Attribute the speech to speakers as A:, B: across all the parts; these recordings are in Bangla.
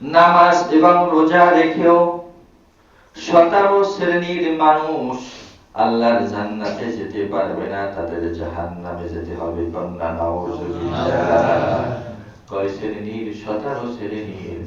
A: নামাজ এবং রোজা রেখেও সতেরো শ্রেণির মানুষ আল্লাহর জান্নাতে যেতে পারবে না, তাদের জাহান্নামে যেতে হবে। কন্যা কয় শ্রেণির? সতেরো শ্রেণির।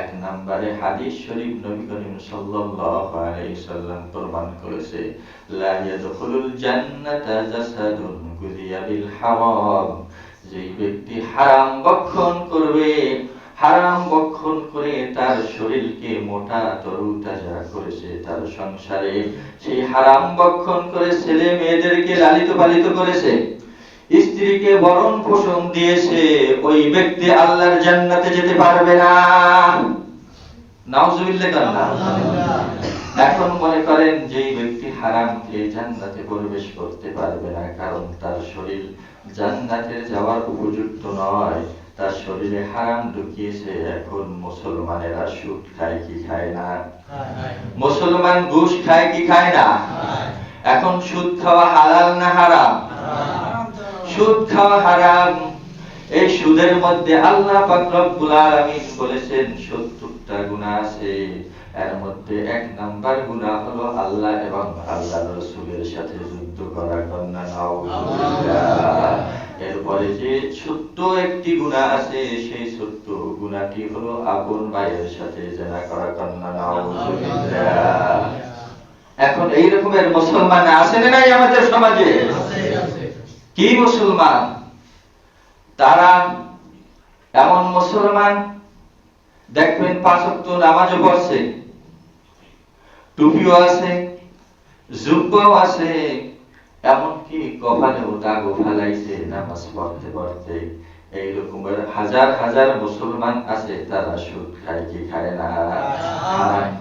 A: এক নম্বরে হাদিস শরীফ নবী করিম সাল্লাল্লাহু আলাইহি সাল্লাম প্রমাণ করেছে, লা ইয়াদখুলুল জান্নাতা জাসাদুন গুযিয়া বিল হারাম। যেই ব্যক্তি হারাম ভক্ষণ করবে হারাম ভক্ষণ করে তার শরীরকে মোটা তরু তাজা করেছে তার সংসারে, সেই হারাম ভক্ষণ করে ছেলে মেয়েদেরকে লালিত পালিত করেছে। স্ত্রীকে বরণ পোষণ দিয়েছে, ওই ব্যক্তি আল্লাহর জান্নাতে যেতে পারবে না। এখন মনে করেন যেই ব্যক্তি হারাম খেয়ে জান্নাতে প্রবেশ করতে পারবে না, কারণ তার শরীর জান্নাতে যাওয়ার উপযুক্ত নয়। তার শরীরে হারাম ঢুকিয়েছে, এখন মুসলমানেরা সুদ খায় কি খায় না? মুসলমান ঘুষ খায় কি খায় না? এখন সুদ খাওয়া হালাল না হারাম? সুদ খাওয়া হারাম। এই সুদের মধ্যে আল্লাহ পাক রব্বুল আলামিন বলেছেন 70টা গুনাহ আছে। এর মধ্যে এক নাম্বার গুনাহ হলো আল্লাহ এবং আল্লাহর রাসূলের সাথে যুদ্ধ করা কন্যা নাউজুবিল্লাহ। এরপরে যে ছোট্ট একটি গুনাহ আছে সেই ছোট্ট গুনাহটি হলো আপন ভাইয়ের সাথে জেনা করা কন্যা এখন এই রকমের মুসলমান আছে না নাই আমাদের সমাজে? কি মুসলমান? তারা এমন মুসলমান দেখবেন পাঁচ ওয়াক্ত নামাজও পড়ছে টুপিও আছে জুব্বাও আছে এমনকি কপালেও দাগও ফেলাইছে নামাজ পড়তে পড়তে। এই রকমের হাজার হাজার মুসলমান আছে, তারা সুদ খায় কি খায় না।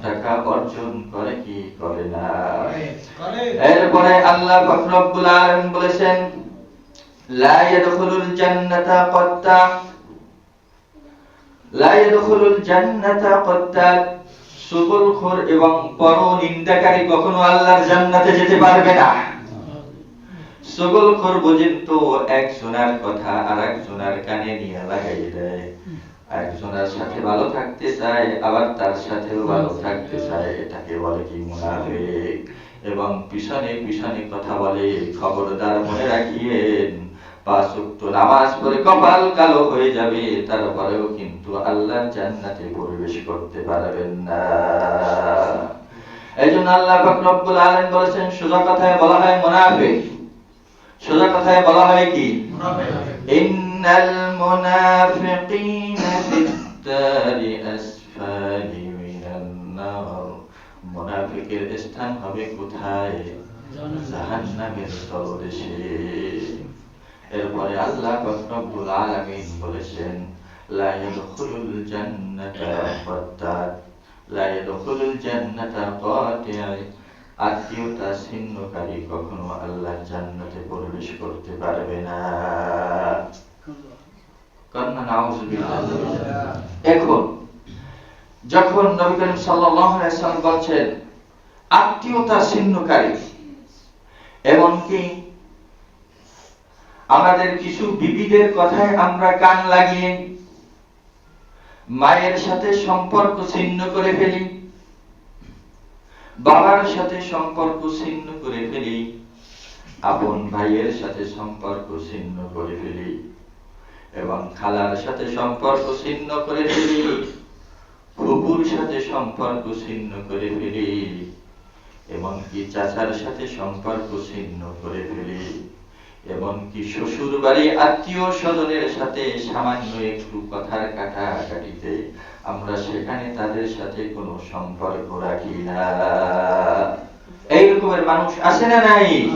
A: টাকা অর্জন করে কি করে না। এরপরে আল্লাহ পাক রব্বুল আলামিন বলেছেন, লা ইয়াদখুলুল জান্নাতা কত্তা। লা জান্নাতা কত্তা। সুবুলখোর এবং পরনিন্দাকারী কখনো আল্লাহর জান্নাতে যেতে পারবে না। সুবুলখোর বোঝেন তো একজনের কথা আর একজনের কানে নিয়ে লাগাই দেয়। সাথে ভালো থাকতে চায়, আবার তার সাথেও ভালো থাকতে চায়, এটাকে বলে কি এবং পিছনে পিছনে কথা বলে, খবরদার মনে নামাজ পড়ে কপাল কালো হয়ে যাবে, তারপরেও কিন্তু আল্লাহর জান্নাতে প্রবেশ করতে পারবেন না। এইজন্য আল্লাহ পাক রব্বুল বলেছেন, সোজা কথায় বলা হয় মুনাফিক। সোজা কথায় বলা হয় কি? ইন্নাল মুনাফিকিনা ফিদ-দারি আসফালি মিনান নার মুনাফিকের স্থান হবে কোথায়? জাহান্নামের তলদেশে। এরপরে আল্লাহ রব্বুল আলামিন বলেছেন লা ইয়াদখুলুল জান্নাতা ফাত্তাত। লা ইয়াদখুলুল জান্নাতা কাতিআ আত্মীয়তা ছিন্নকারী কখনো আল্লাহ জান্নাতে প্রবেশ করতে পারবে না। এখন, যখন নবী করিম সাল্লাল্লাহু আলাইহি বলছেন আত্মীয়তা ছিন্নকারী, এমনকি আমাদের কিছু বিবিদের কথায় আমরা কান লাগিয়ে মায়ের সাথে সম্পর্ক ছিন্ন করে ফেলি বাবার সাথে সম্পর্ক ছিন্ন করে ফেলি, আপন ভাইয়ের সাথে সম্পর্ক ছিন্ন করে ফেলি, এবং খালার সাথে সম্পর্ক ছিন্ন করে ফেলি ফুকুর সাথে সম্পর্ক ছিন্ন করে ফেলি, এমনকি চাচার সাথে সম্পর্ক ছিন্ন করে ফেলি। এমনকি শ্বশুর বাড়ি আত্মীয় স্বজনের সাথে সামান্য একটু কথার কাটাকাটিতে আমরা সেখানে তাদের সাথে কোনো সম্পর্ক রাখি না। এই রকমের মানুষ আছে না নাই?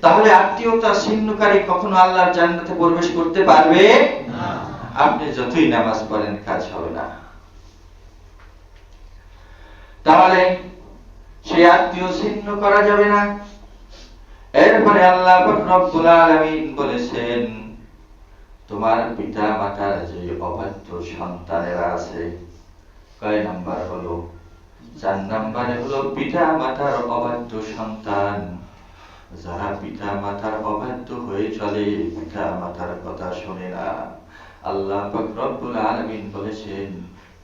A: তাহলে আত্মীয়তা ছিন্নকারী কখনো আল্লাহর জান্নাতে প্রবেশ করতে পারবে? আপনি যতই নামাজ পড়েন, কাজ হবে না। তাহলে সেই আত্মীয় ছিন্ন করা যাবে না। এরপরে আল্লাহ রব্বুল আলামিন বলেছেন, তোমার পিতা মাতার যে অবাধ্য সন্তানেরা আছে, কয় নাম্বার হলো? চার নাম্বারে হলো পিতা মাতার অবাধ্য সন্তান। যারা পিতা মাতার অবাধ্য হয়ে চলে পিতা মাতার কথা শোনে না। আল্লাহ রব্বুল আলামিন বলেছেন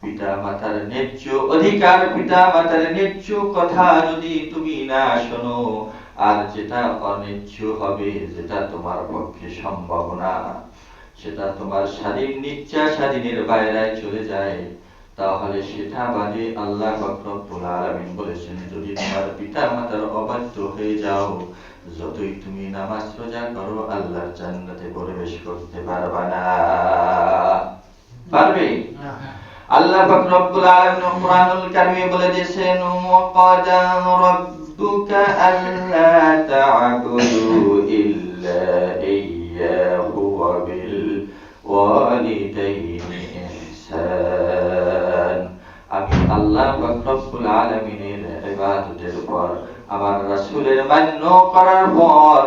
A: পিতা মাতার ন্যায্য অধিকার পিতা মাতার ন্যায্য কথা যদি তুমি না শোনো আর যেটা অন্যায্য হবে, যেটা তোমার পক্ষে সম্ভব না, সেটা তোমার স্বাধীন নিচ্ছা স্বাধীনের বাইরে চলে যায়, তাহলে সেটা বাদে আল্লাহ আলামিন বলেছেন, যদি তোমার পিতা মাতার অবাধ্য হয়ে যাও, যতই তুমি নামাজ রোজা করো, আল্লাহর জান্নাতে প্রবেশ করতে পারবা না। পারবে? আল্লাহ পাক রব্বুল কোরআনুল কারীমে বলে দিয়েছেন ওয়াকাদা রাব্বুকা তা'বুদু ইল্লা ইয়্যাহু ওয়া বিল ওয়ালিদাইনি ইহসান আমি আল্লাহ রব্বুল আলামিনের ইবাদতের পর, আমার রাসূলের মান্য করার পর,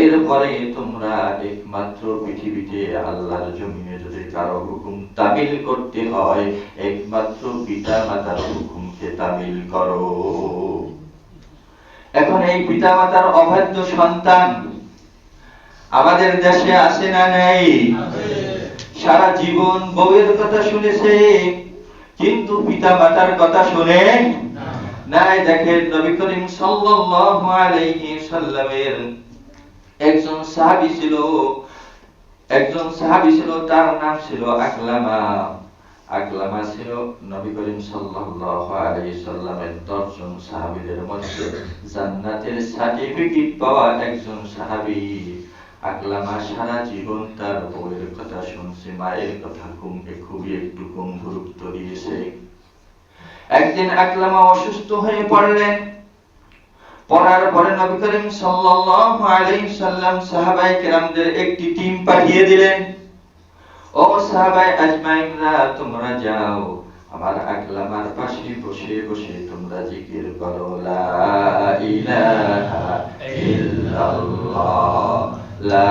A: এরপরে তোমরা একমাত্র পৃথিবীতে আল্লাহর জমিনে যদি কারও হুকুম তামিল করতে হয়, একমাত্র পিতা মাতার হুকুমকে তামিল করো। এখন এই পিতা মাতার অবাধ্য সন্তান আমাদের দেশে আসে না নেই? সারা জীবন বউয়ের কথা শুনেছে, কিন্তু পিতা মাতার কথা শুনে নাই। দেখেন নবী করিম সাল্লাল্লাহু আলাইহি সাল্লামের একজন সাহাবী ছিল, একজন সাহাবী ছিল, তার নাম ছিল আকলামা। আকলামা ছিল নবী করিম সাল্লাল্লাহু আলাইহি সাল্লামের দশজন সাহাবীদের মধ্যে জান্নাতের সার্টিফিকেট পাওয়া একজন সাহাবী। আকলামা সারা জীবন তার বউয়ের কথা শুনছে, মায়ের কথা কমকে খুবই একটু কম গুরুত্ব দিয়েছে। একদিন আকলামা অসুস্থ হয়ে পড়লেন পড়ার পরে নবী করিম সাল্লাল্লাহু আলাইহি সাল্লাম সাহাবায়ে কেরামদের একটি টিম পাঠিয়ে দিলেন। ও সাহাবাই আজমাইনরা, তোমরা যাও। আমার আকলামার পাশে বসে বসে তোমরা জিকির করো, লা ইলাহা ইল্লাল্লাহ, লা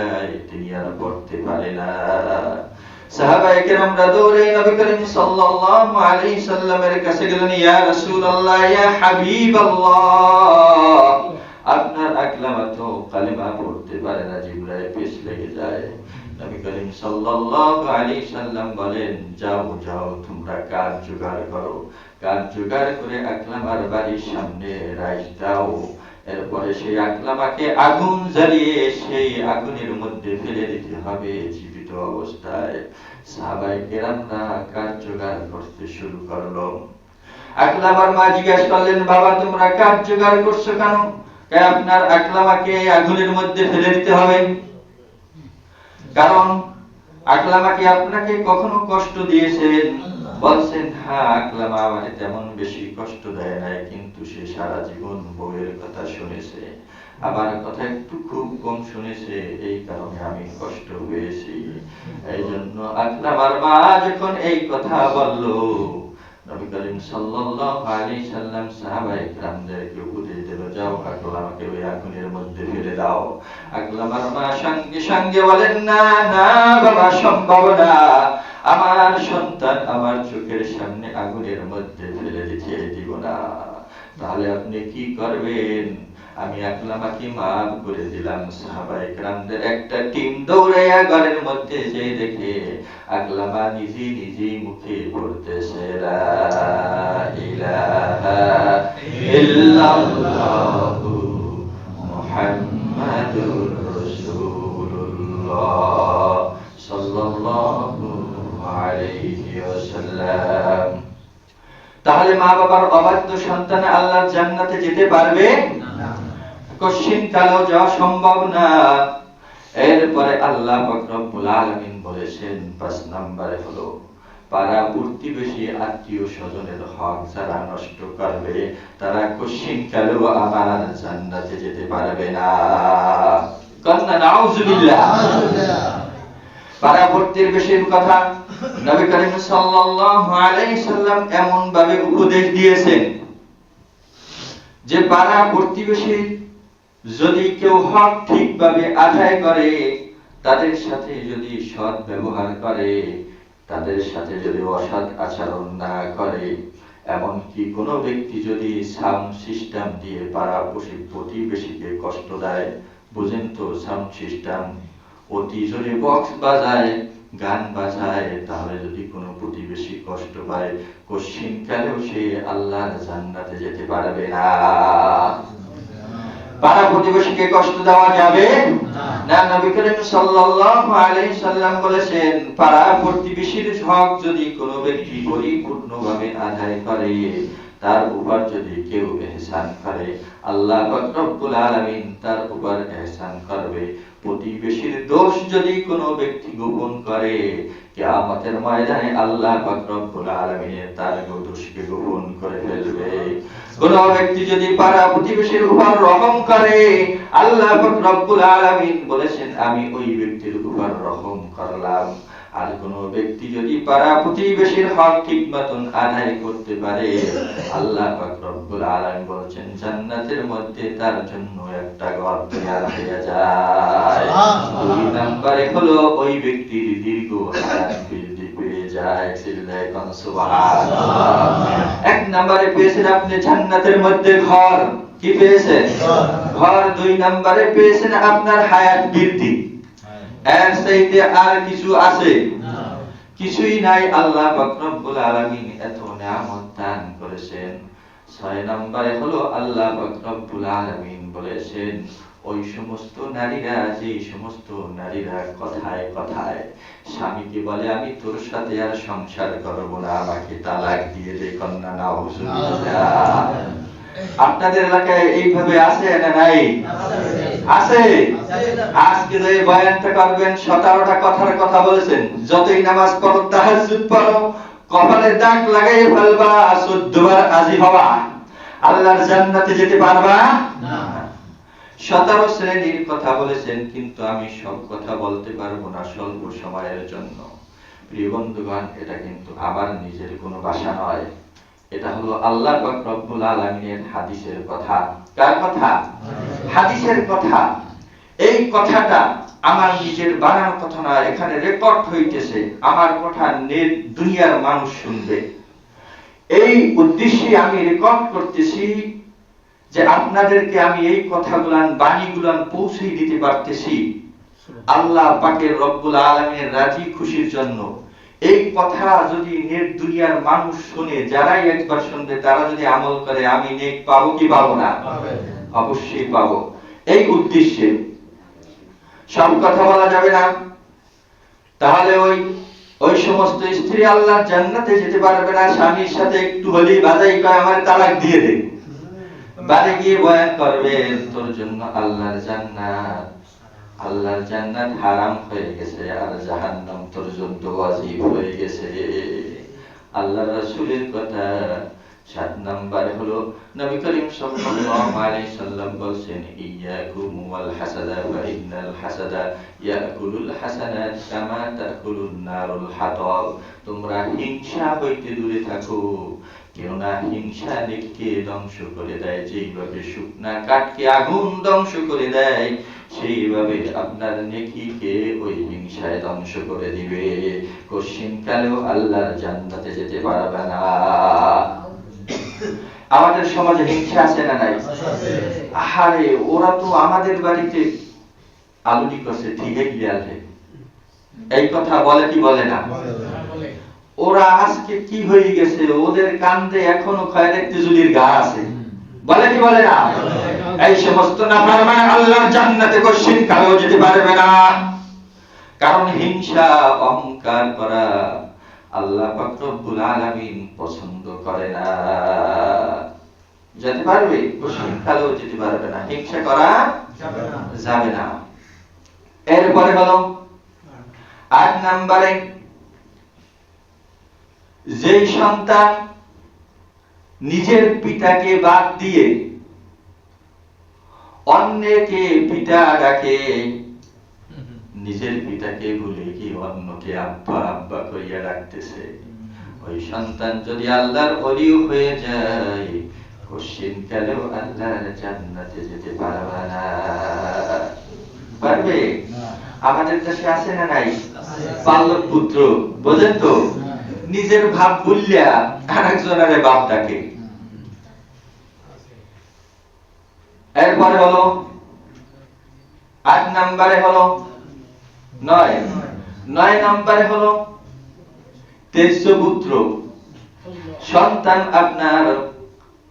A: যায় তিনি আর পড়তে পারে না দৌড়ে নবী করিম সাল্লাল্লাহু আলাইহি সাল্লামের কাছে গেলেন ইয়া রাসূলুল্লাহ ইয়া হাবিবাল্লাহ আপনার আকলামা তো পড়তে পারে না পেশ লেগে যায় নবী করিম সাল্লাল্লাহু আলাইহি সাল্লাম বলেন যাও যাও তোমরা কাজ জোগাড় করো কাজ জোগাড় করে আকলামার বাড়ির সামনে রাইস দাও এরপরে সেই আকলামাকে আগুন জ্বালিয়ে সেই আগুনের মধ্যে ফেলে দিতে হবে জীবিত অবস্থায়। সাহাবাই কেরামরা কাজ জোগাড় করতে শুরু করল। আকলামার মা জিজ্ঞাসা করলেন, বাবা, তোমরা জোগাড় করছ কেন? আপনার আকলামাকে আগুনের মধ্যে ফেলে দিতে হবে। কারণ আকলামা কি আপনাকে কখনো কষ্ট দিয়েছেন। বলছেন হ্যাঁ আকলামা আমাকে তেমন বেশি কষ্ট দেয় নাই, কিন্তু সে সারা জীবন বউয়ের কথা শুনেছে। আমার কথা একটু খুব কম শুনেছে, এই কারণে আমি কষ্ট পেয়েছি। এই জন্য আকলামার মা যখন এই কথা বলল, নবী করিম সাল্লাল্লাহু আলাইহি সাল্লাম সাহাবায়ে উপদেশ দিল, যাও আকলামাকে ওই আগুনের মধ্যে ফেলে দাও। আকলামার মা সঙ্গে সঙ্গে বলেন, না না, বাবা, সম্ভব না। আমার সন্তান আমার চোখের সামনে আগুনের মধ্যে ফেলে দিতে দিব না তাহলে আপনি কি করবেন? আমি আকলামাকে মাফ করে দিলাম সাহাবায়ে কেরামদের একটা টিম দৌড়াইয়া ঘরের মধ্যে যে দেখে আকলামা নিজে নিজে মুখে পড়তেছে, লা ইলাহা ইল্লাল্লাহু মুহাম্মাদুর রাসূলুল্লাহ সাল্লাল্লাহু আলাইহি ওয়াসাল্লাম তাহলে মা বাবার অবাধ্য সন্তান আল্লাহর জান্নাতে যেতে পারবে? কশিন কালেও যাওয়া সম্ভব না। এরপরে আল্লাহ রব্বুল আলামিন বলেছেন পাঁচ নম্বরে হলো পাড়া প্রতিবেশী আত্মীয় স্বজনের হক যারা নষ্ট করবে তারা কশিন কালেও আমার জান্নাতে যেতে পারবে না। কন্যা নাউজুবিল্লাহ। পারাবর্তীর বেশির কথা। নবী করিম সাল্লাল্লাহু আলাইহি সাল্লাম এমন ভাবে উপদেশ দিয়েছেন যে পাড়া প্রতিবেশী যদি কেউ হক ঠিকভাবে আদায় করে, তাদের সাথে যদি সৎ ব্যবহার করে, তাদের সাথে যদি অসৎ আচরণ না করে, এমনকি কোনো ব্যক্তি যদি সাউন্ড সিস্টেম দিয়ে পাড়া প্রতিবেশীকে কষ্ট দেয়, বুঝেন তো সাউন্ড সিস্টেম অতি জোরে বক্স বাজায়, গান বাজায়, তাহলে যদি কোনো প্রতিবেশী কষ্ট পায়, কশ্চিন কালেও সে আল্লাহর জান্নাতে যেতে পারবে না? পাড়া প্রতিবেশীকে কষ্ট দেওয়া যাবে? না, নবী করিম সাল্লাল্লাহু আলাইহি সাল্লাম বলেছেন, পাড়া প্রতিবেশীর হক যদি কোনো ব্যক্তি পরিপূর্ণভাবে আদায় করে, তার উপর যদি কেউ এহসান করে, আল্লাহ রব্বুল আলামিন তার উপর এহসান করবে। প্রতিবেশীর দোষ যদি কোনো ব্যক্তি গোপন করে, কিয়ামতের ময়দানে আল্লাহ রব্বুল আলামিন তার দোষকে গোপন করে ফেলবে। কোন ব্যক্তি যদি পাড়া প্রতিবেশীর উপর রহম করে, আল্লাহ রব্বুল আলামিন বলেছেন আমি ওই ব্যক্তির উপর রহম করলাম। আর কোন ব্যক্তি যদি পাড়া প্রতিবেশীর হক ঠিক মতন আদায় করতে পারে আল্লাহ রব্বুল আলামিন বলেছেন জান্নাতের মধ্যে তার জন্য একটা ঘর তৈরি হয়ে যায়। দুই নম্বরে হলো ওই ব্যক্তির দীর্ঘ বৃদ্ধি পেয়ে যায় এক নম্বরে পেয়েছেন আপনি জান্নাতের মধ্যে ঘর। কি পেয়েছেন? ঘর দুই নম্বরে পেয়েছেন আপনার হায়াত বৃদ্ধি এর চাইতে আর কিছু আছে? কিছুই নাই আল্লাহ রব্বুল আলামিন এত নিয়ামত দান করেছেন। ছয় নম্বরে হলো আল্লাহ রব্বুল আলামিন বলেছেন ওই সমস্ত নারীরা যে সমস্ত নারীরা কথায় কথায় স্বামীকে বলে আমি তোর সাথে আর সংসার করব না আমাকে তালাক দিয়ে দে কন্যা না আপনাদের এলাকায় এইভাবে আছে না নাই? আছে? আজকে যে বয়ানটা করবেন সতেরোটা কথার কথা বলেছেন। যতই নামাজ পড়ো তাহাজ্জুদ পড়ো কপালে দাগ লাগাই ফেলবা চোদ্দবার আজি হবা। আল্লাহর জান্নাতে যেতে পারবা? সতেরো শ্রেণির কথা বলেছেন কিন্তু আমি সব কথা বলতে পারব না স্বল্প সময়ের জন্য। প্রিয় বন্ধুগণ এটা কিন্তু আমার নিজের কোনো ভাষা নয়। এটা হলো আল্লাহ পাক রব্বুল আলামিনের হাদিসের কথা। কার কথা? হাদিসের কথা। এই কথাটা আমার নিজের বানানোর কথা না এখানে রেকর্ড হইতেছে আমার কথা নেট দুনিয়ার মানুষ শুনবে। এই উদ্দেশ্যে আমি রেকর্ড করতেছি যে আপনাদেরকে আমি এই কথাগুলান বাণীগুলান পৌঁছে দিতে পারতেছি। আল্লাহ পাকের রব্বুল আলমের রাজি খুশির জন্য। এই কথা যদি নেট দুনিয়ার মানুষ শুনে যারাই একবার শুনবে তারা যদি আমল করে আমি নেক পাবো কি পাবো না? অবশ্যই পাবো। এই উদ্দেশ্যে সব কথা বলা যাবে না। তাহলে ওই ওই সমস্ত স্ত্রী আল্লাহ জান্নাতে যেতে পারবে না স্বামীর সাথে একটু হলেই বাজাই করে আমার তালাক দিয়ে দে। বাড়ি গিয়ে বয়ান করবে তোর জন্য আল্লাহর জান্নাত আল্লাহর জান্নাত হারাম হয়ে গেছে আর জাহান্নাম তোর জন্য ওয়াজিব হয়ে গেছে। আল্লাহ রাসূলের কথা সাত নাম্বার হলো, নবী করিম সাল্লাল্লাহু আলাইহি সাল্লাম বলছেন, ইয়াকুম ওয়াল হাসাদা ফা ইন্নাল হাসাদা ইয়াকুলুল হাসানাত কামা তাকুলুন নারুল হাতাব। তোমরা হিংসা হইতে দূরে থাকো। কেননা হিংসা নেককে ধ্বংস করে দেয়, যেইভাবে শুকনা কাঠকে আগুন ধ্বংস করে দেয়, সেইভাবে আপনার নেকিকে ওই হিংসায় ধ্বংস করে দিবে। আল্লাহর যেতে পারবে না। আমাদের সমাজে হিংসা আছে না নাই? আহারে, ওরা তো আমাদের বাড়িতে আলুটি করছে ঠিকই আছে। এই কথা বলে কি বলে না। ওরা আজকে কি হয়ে গেছে? ওদের কান্দে এখনও খয়রের তেজুলির গা আছে। বলে কি বলে না? এই সমস্ত নাফরমান আল্লাহর জান্নাতে কশিন কালেও যেতে পারবে না। কারণ হিংসা, অহংকার করা আল্লাহ পাক রব্বুল আলামিন পছন্দ করে না। যেতে পারবে? কশিন কালেও যেতে পারবে না। হিংসা করা যাবে না। যাবে না এরপরে হলো আট নম্বরে যেই সন্তান নিজের পিতাকে বাদ দিয়ে অন্যকে পিতা ডাকে নিজের পিতাকে ভুলে কি অন্যকে আব্বা আব্বা করিয়া ডাকতেছে? ওই সন্তান যদি আল্লাহর অলিও হয়ে যায় কশিন কালেও আল্লাহর জান্নাতে যেতে পারবে না। পারবে? আমাদের দেশে আছে না নাই? পাল্লব পুত্র বোঝেন তো? নিজের ভাব ভুলিয়া আরেকজনের বাপ ডাকে। এরপরে হলো, আট নাম্বারে হলো, নয়। নয় নাম্বারে হলো তেজ পুত্র। সন্তান আপনার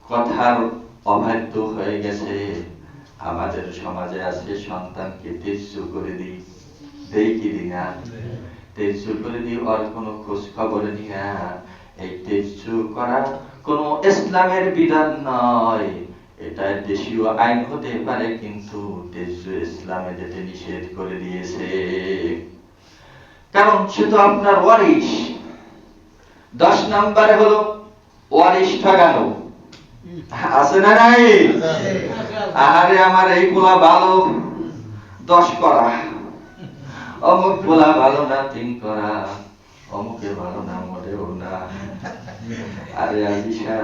A: কথার অবাধ্য হয়ে গেছে। আমাদের সমাজে আছে সন্তানকে তেজ করে দিই। দেই কি দিই না তেজ করে দিই ওর কোনো খোঁজ খবর নিয়া এই তেজ করা কোন ইসলামের বিধান নয়। এটা দেশীয় আইন হতে পারে কিন্তু তেজ ইসলামে যেতে নিষেধ করে দিয়েছে। কারণ সে তো আপনার ওয়ারিশ। দশ নাম্বারে হলো ওয়ারিশ ঠকানো আছে না নাই? আরে আমার এই পোলা ভালো। দশ করা অমুক পোলা ভালো না তিন করা। অমুকে ভালো না মোটেও না। আরে আজিশা